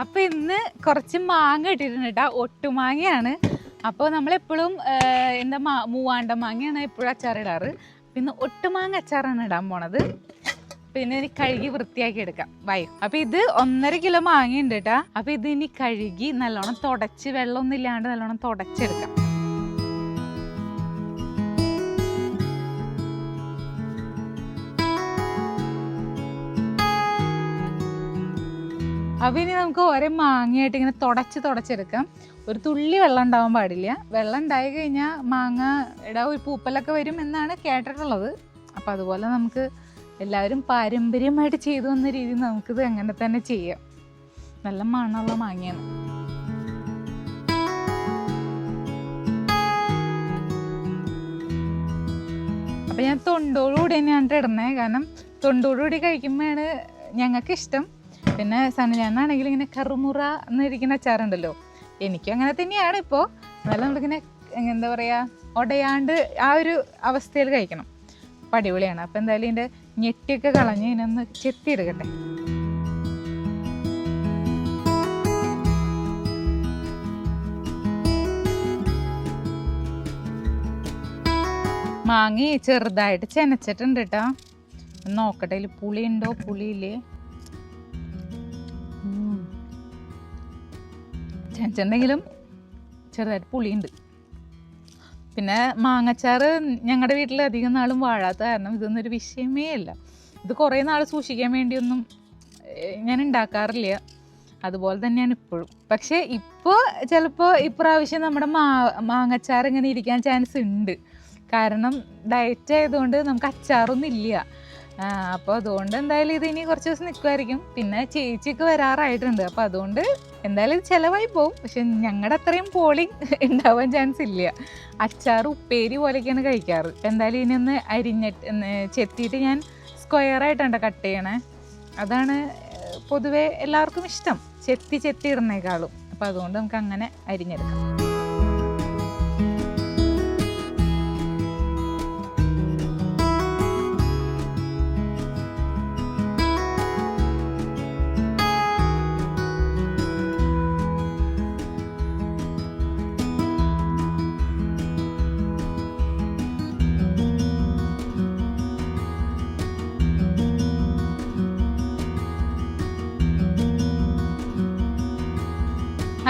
അപ്പൊ ഇന്ന് കുറച്ച് മാങ്ങ ഇട്ടിട്ടുണ്ട് കേട്ടോ ഒട്ടുമാങ്ങയാണ്. അപ്പോൾ നമ്മളെപ്പോഴും എന്താ മാ മൂവാണ്ട മാങ്ങയാണ് എപ്പോഴും അച്ചാറിടാറ് ഇന്ന് ഒട്ടുമാങ്ങ അച്ചാറാണ് ഇടാൻ പോണത്. പിന്നെ ഇനി കഴുകി വൃത്തിയാക്കി എടുക്കാം. വൈ അപ്പൊ ഇത് ഒന്നര കിലോ മാങ്ങ ഉണ്ട് കേട്ടാ അപ്പൊ ഇത് ഇനി കഴുകി നല്ലോണം തുടച്ച് വെള്ളമൊന്നും ഇല്ലാണ്ട് നല്ലോണം തുടച്ചെടുക്കാം. അപ്പൊ ഇനി നമുക്ക് ഓരോ മാങ്ങയായിട്ട് ഇങ്ങനെ തുടച്ച് തുടച്ചെടുക്കാം. ഒരു തുള്ളി വെള്ളം ഉണ്ടാവാൻ പാടില്ല. വെള്ളം ഉണ്ടായി കഴിഞ്ഞാൽ മാങ്ങ ഇടാ ഒരു പൂപ്പലൊക്കെ വരും എന്നാണ് കേട്ടിട്ടുള്ളത്. അപ്പോൾ അതുപോലെ നമുക്ക് എല്ലാവരും പാരമ്പര്യമായിട്ട് ചെയ്തു വന്ന രീതിയിൽ നമുക്കിത് അങ്ങനെ തന്നെ ചെയ്യാം. നല്ല മണമുള്ള മാങ്ങയാണ്. അപ്പം ഞാൻ തൊണ്ടോടുകൂടി തന്നെയാണ് ഇടുന്നത് കാരണം തൊണ്ടോടുകൂടി കഴിക്കുമ്പോഴാണ് ഞങ്ങൾക്ക് ഇഷ്ടം പിന്നെ സണിലാണെണെങ്കിൽ ഇങ്ങനെ കറുമുറ എന്നിരിക്കുന്ന അച്ചാറുണ്ടല്ലോ. എനിക്കും അങ്ങനെ തന്നെയാണ് ഇപ്പോൾ എന്നാലും നമ്മളിങ്ങനെ എന്താ പറയുക ഒടയാണ്ട് ആ ഒരു അവസ്ഥയിൽ കഴിക്കണം. അപ്പം അടിപൊളിയാണ്. അപ്പം എന്തായാലും ഇതിന്റെ ഞെട്ടിയൊക്കെ കളഞ്ഞ് ഇതിനൊന്ന് ചെത്തിയെടുക്കട്ടെ. മാങ്ങി ചെറുതായിട്ട് ചെനച്ചിട്ടുണ്ട് കേട്ടോ. നോക്കട്ടെ ഇതിൽ പുളിയുണ്ടോ പുളിയില്ലേ? ചെനച്ചിട്ടുണ്ടെങ്കിലും ചെറുതായിട്ട് പുളിയുണ്ട്. പിന്നെ മാങ്ങച്ചാറ് ഞങ്ങളുടെ വീട്ടിൽ അധികം നാളും വാഴാത്ത കാരണം ഇതൊന്നും ഒരു വിഷയമേ അല്ല. ഇത് കുറേ നാൾ സൂക്ഷിക്കാൻ വേണ്ടിയൊന്നും ഞാൻ ഉണ്ടാക്കാറില്ല അതുപോലെ തന്നെയാണ് ഇപ്പോഴും. പക്ഷേ ഇപ്പോൾ ചിലപ്പോൾ ഇപ്രാവശ്യം നമ്മുടെ മാ മാങ്ങച്ചാർ ഇങ്ങനെ ഇരിക്കാൻ ചാൻസ് ഉണ്ട് കാരണം ഡയറ്റ് ആയതുകൊണ്ട് നമുക്ക് അച്ചാറൊന്നും ഇല്ല. അപ്പോൾ അതുകൊണ്ട് എന്തായാലും ഇത് ഇനി കുറച്ച് ദിവസം നിൽക്കുമായിരിക്കും പിന്നെ ചേച്ചിക്ക് വരാറായിട്ടുണ്ട്. അപ്പോൾ അതുകൊണ്ട് എന്തായാലും ഇത് ചിലവായി പോകും പക്ഷെ ഞങ്ങളുടെ അത്രയും പോളിങ് ഉണ്ടാവാൻ ചാൻസ് ഇല്ല. അച്ചാർ ഉപ്പേരി പോലെയൊക്കെയാണ് കഴിക്കാറ്. എന്തായാലും ഇനി ഒന്ന് അരിഞ്ഞിട്ട് ചെത്തിയിട്ട് ഞാൻ സ്ക്വയർ ആയിട്ടാണ് കട്ട് ചെയ്യണേ. അതാണ് പൊതുവേ എല്ലാവർക്കും ഇഷ്ടം. ചെത്തി ചെത്തി ഇടുന്നേക്കാളും. അപ്പോൾ അതുകൊണ്ട് നമുക്ക് അങ്ങനെ അരിഞ്ഞെടുക്കാം.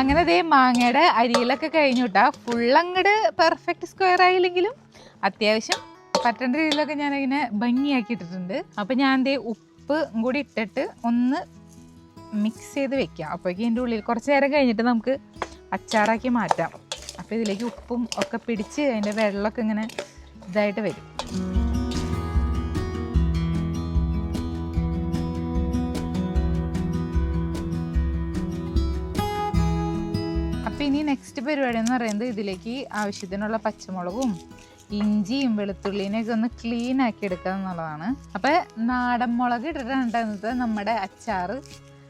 അങ്ങനെ ദേ മാങ്ങയുടെ അരിയിലൊക്കെ കഴിഞ്ഞുട്ടാ ഫുള്ളങ്ങട് പെർഫെക്റ്റ് സ്ക്വയർ ആയില്ലെങ്കിലും അത്യാവശ്യം പറ്റേണ്ട രീതിയിലൊക്കെ ഞാൻ ഇങ്ങനെ ഭംഗിയാക്കി ഇട്ടിട്ടുണ്ട് അപ്പം ഞാൻ ദേ ഉപ്പ് കൂടി ഇട്ടിട്ട് ഒന്ന് മിക്സ് ചെയ്ത് വെക്കാം. അപ്പോഴേക്കും ഇതിന്റെ ഉള്ളിൽ കുറച്ച് നേരം കഴിഞ്ഞിട്ട് നമുക്ക് അച്ചാറാക്കി മാറ്റാം. അപ്പോൾ ഇതിലേക്ക് ഉപ്പും ഒക്കെ പിടിച്ച് അതിന്റെ വെള്ളമൊക്കെ ഇങ്ങനെ ഇതായിട്ട് വരും. നെക്സ്റ്റ് പരിപാടി എന്ന് പറയുന്നത് ഇതിലേക്ക് ആവശ്യത്തിനുള്ള പച്ചമുളകും ഇഞ്ചിയും വെളുത്തുള്ളിനെയൊക്കെ ഒന്ന് ക്ലീൻ ആക്കി എടുക്കുക എന്നുള്ളതാണ്. അപ്പോൾ നാടൻ മുളക് ഇട്ടിട്ടാണ് ഇന്നത്തെ നമ്മുടെ അച്ചാറ്.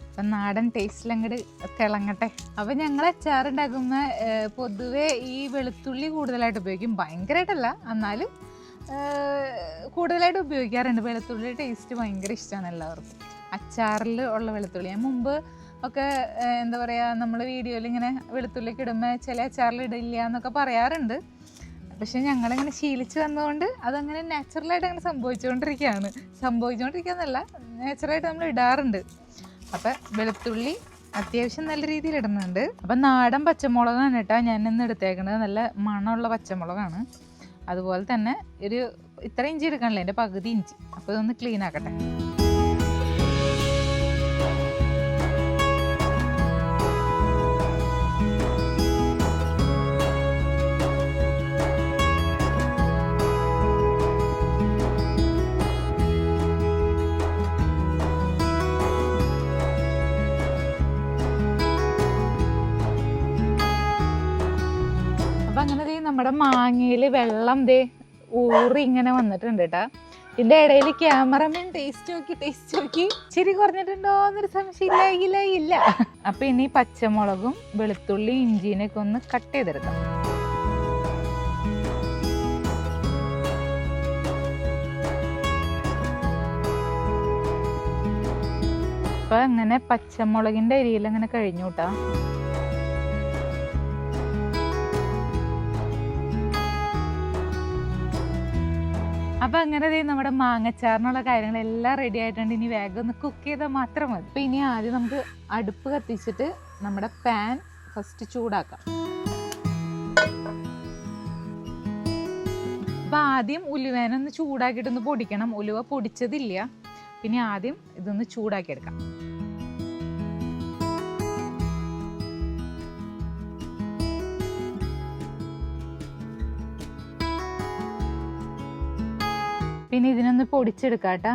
അപ്പം നാടൻ ടേസ്റ്റിൽ അങ്ങോട്ട് തിളങ്ങട്ടെ. അപ്പം ഞങ്ങൾ അച്ചാർ ഉണ്ടാക്കുന്ന പൊതുവേ ഈ വെളുത്തുള്ളി കൂടുതലായിട്ട് ഉപയോഗിക്കും. ഭയങ്കരമായിട്ടല്ല എന്നാലും കൂടുതലായിട്ട് ഉപയോഗിക്കാറുണ്ട്. വെളുത്തുള്ളി ടേസ്റ്റ് ഭയങ്കര ഇഷ്ടമാണ് എല്ലാവർക്കും. അച്ചാറിൽ ഉള്ള വെളുത്തുള്ളി. ഞാൻ മുമ്പ് ഒക്കെ എന്താ പറയുക നമ്മൾ വീഡിയോയിൽ ഇങ്ങനെ വെളുത്തുള്ളിക്ക് ഇടുമ്പോൾ ചില അച്ചാറിൽ ഇടില്ല എന്നൊക്കെ പറയാറുണ്ട്. പക്ഷെ ഞങ്ങളിങ്ങനെ ശീലിച്ച് വന്നതുകൊണ്ട് അതങ്ങനെ നാച്ചുറലായിട്ട് അങ്ങനെ സംഭവിച്ചുകൊണ്ടിരിക്കുകയാണ് സംഭവിച്ചുകൊണ്ടിരിക്കുകയെന്നല്ല നാച്ചുറലായിട്ട് നമ്മൾ ഇടാറുണ്ട്. അപ്പം വെളുത്തുള്ളി അത്യാവശ്യം നല്ല രീതിയിൽ ഇടുന്നുണ്ട്. അപ്പം നാടൻ പച്ചമുളകാണ് കേട്ടോ ഞാൻ ഇന്ന് എടുത്തേക്കുന്നത് നല്ല മണമുള്ള പച്ചമുളകാണ്. അതുപോലെ തന്നെ ഒരു ഇത്ര ഇഞ്ചി എടുക്കണല്ലോ എന്റെ പകുതി ഇഞ്ചി. അപ്പോൾ ഇതൊന്ന് ക്ലീൻ ആക്കട്ടെ. നമ്മുടെ മാങ്ങയിൽ വെള്ളം ദേ ഊറി ഇങ്ങനെ വന്നിട്ടുണ്ട് കേട്ടാ ഇതിന്റെ ഇടയിൽ ക്യാമറമാൻ ടേസ്റ്റ് നോക്കി ടേസ്റ്റ് നോക്കി. ചിരി കുറഞ്ഞിട്ടുണ്ടോ എന്നൊരു സംശയം ഇല്ല ഇല്ല ഇല്ല. അപ്പൊ ഇനി പച്ചമുളകും വെളുത്തുള്ളി ഇഞ്ചിനൊക്കെ ഒന്ന് കട്ട് ചെയ്തെടുക്കാം. അപ്പൊ അങ്ങനെ പച്ചമുളകിന്റെ അരിയിൽ അങ്ങനെ കഴിഞ്ഞു കേട്ടാ അപ്പൊ അങ്ങനെ നമ്മുടെ മാങ്ങച്ചാറിനുള്ള കാര്യങ്ങളെല്ലാം റെഡി ആയിട്ടുണ്ട്. ഇനി വേഗം ഒന്ന് കുക്ക് ചെയ്താൽ മാത്രം മതി. അപ്പൊ ഇനി ആദ്യം നമുക്ക് അടുപ്പ് കത്തിച്ചിട്ട് നമ്മുടെ പാൻ ഫസ്റ്റ് ചൂടാക്കാം. അപ്പൊ ആദ്യം ഉലുവേനൊന്ന് ചൂടാക്കിയിട്ടൊന്ന് പൊടിക്കണം. ഉലുവ പൊടിച്ചതില്ല. പിന്നെ ആദ്യം ഇതൊന്ന് ചൂടാക്കി പിന്നെ ഇതിനൊന്ന് പൊടിച്ചെടുക്കാട്ടാ.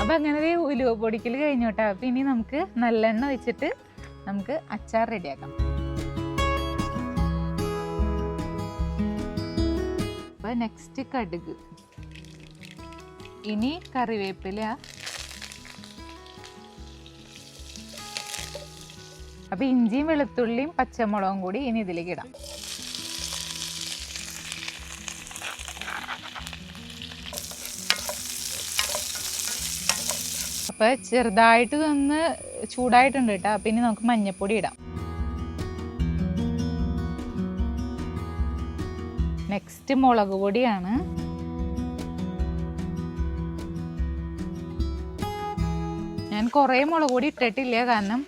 അപ്പൊ അങ്ങനെ ദേ ഉലുവ പൊടിക്കൽ കഴിഞ്ഞു കേട്ടോ അപ്പൊ ഇനി നമുക്ക് നല്ലെണ്ണ വെച്ചിട്ട് നമുക്ക് അച്ചാർ റെഡിയാക്കാം. അപ്പൊ നെക്സ്റ്റ് കടുക്. ഇനി കറിവേപ്പില. അപ്പൊ ഇഞ്ചിയും വെളുത്തുള്ളിയും പച്ചമുളകും കൂടി ഇനി ഇതിലേക്ക് ഇടാം. അപ്പൊ ചെറുതായിട്ട് തന്ന് ചൂടായിട്ടുണ്ട് കേട്ടോ. പിന്നെ നമുക്ക് മഞ്ഞപ്പൊടി ഇടാം. നെക്സ്റ്റ് മുളക് പൊടിയാണ്. ഞാൻ കുറേ മുളക് പൊടി ഇട്ടിട്ടില്ല കാരണം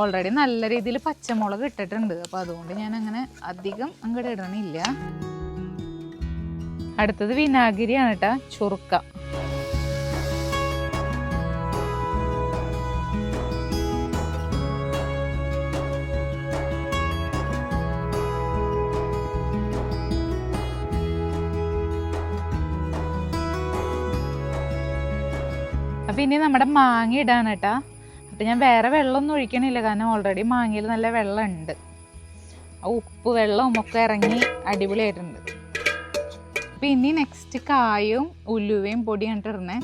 ഓൾറെഡി നല്ല രീതിയിൽ പച്ചമുളക് ഇട്ടിട്ടുണ്ട്. അപ്പോൾ അതുകൊണ്ട് ഞാൻ അങ്ങനെ അധികം അങ്ങോട്ട് ഇടണില്ല. അടുത്തത് വിനാഗിരിയാണ് കേട്ടോ. ചുറുക്ക. അപ്പം ഇനി നമ്മുടെ മാങ്ങ ഇടാണ് കേട്ടാ. അപ്പം ഞാൻ വേറെ വെള്ളമൊന്നും ഒഴിക്കണില്ല കാരണം ഓൾറെഡി മാങ്ങയിൽ നല്ല വെള്ളം ഉണ്ട് ആ ഉപ്പ് വെള്ളവും ഒക്കെ ഇറങ്ങി അടിപൊളിയായിട്ടുണ്ട്. അപ്പം ഇനി നെക്സ്റ്റ് കായും ഉലുവയും പൊടിയാണ് ഇടണേ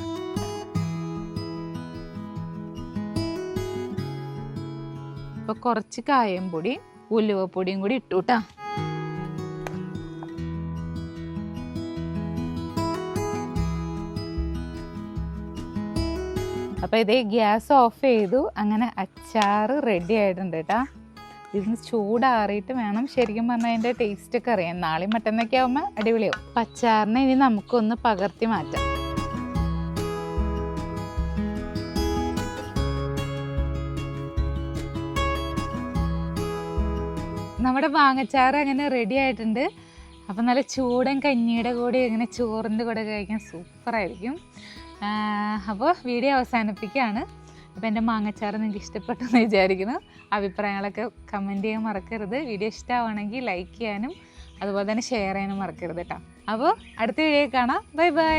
അപ്പോൾ കുറച്ച് കായം പൊടി ഉലുവ പൊടിയും കൂടി ഇട്ടു കേട്ടാ. അപ്പോൾ ഇതേ ഗ്യാസ് ഓഫ് ചെയ്തു. അങ്ങനെ അച്ചാറ് റെഡി ആയിട്ടുണ്ട് കേട്ടാ ഇതിന് ചൂടാറിയിട്ട് വേണം. ശരിക്കും പറഞ്ഞാൽ അതിന്റെ ടേസ്റ്റ് ഒക്കെ അറിയാം നാളെ മറ്റന്നൊക്കെ ആകുമ്പോൾ അടിപൊളിയാവും. അപ്പം അച്ചാറിനെ ഇനി നമുക്കൊന്ന് പകർത്തി മാറ്റാം. നമ്മുടെ മാങ്ങച്ചാറ് അങ്ങനെ റെഡി ആയിട്ടുണ്ട്. അപ്പം നല്ല ചൂടൻ കഞ്ഞിയുടെ കൂടെ ഇങ്ങനെ ചോറിന്റെ കൂടെ കഴിക്കാൻ സൂപ്പറായിരിക്കും അപ്പോൾ വീഡിയോ അവസാനിപ്പിക്കുകയാണ്. അപ്പോൾ എന്റെ മാങ്ങച്ചാറ് നിങ്ങൾക്ക് ഇഷ്ടപ്പെട്ടു എന്ന് വിചാരിക്കുന്നു. അഭിപ്രായങ്ങളൊക്കെ കമന്റ് ചെയ്യാൻ മറക്കരുത്. വീഡിയോ ഇഷ്ടമാണെങ്കിൽ ലൈക്ക് ചെയ്യാനും അതുപോലെ തന്നെ ഷെയർ ചെയ്യാനും മറക്കരുത് കേട്ടോ. അപ്പോൾ അടുത്ത വീഡിയോ കാണാം. Bye bye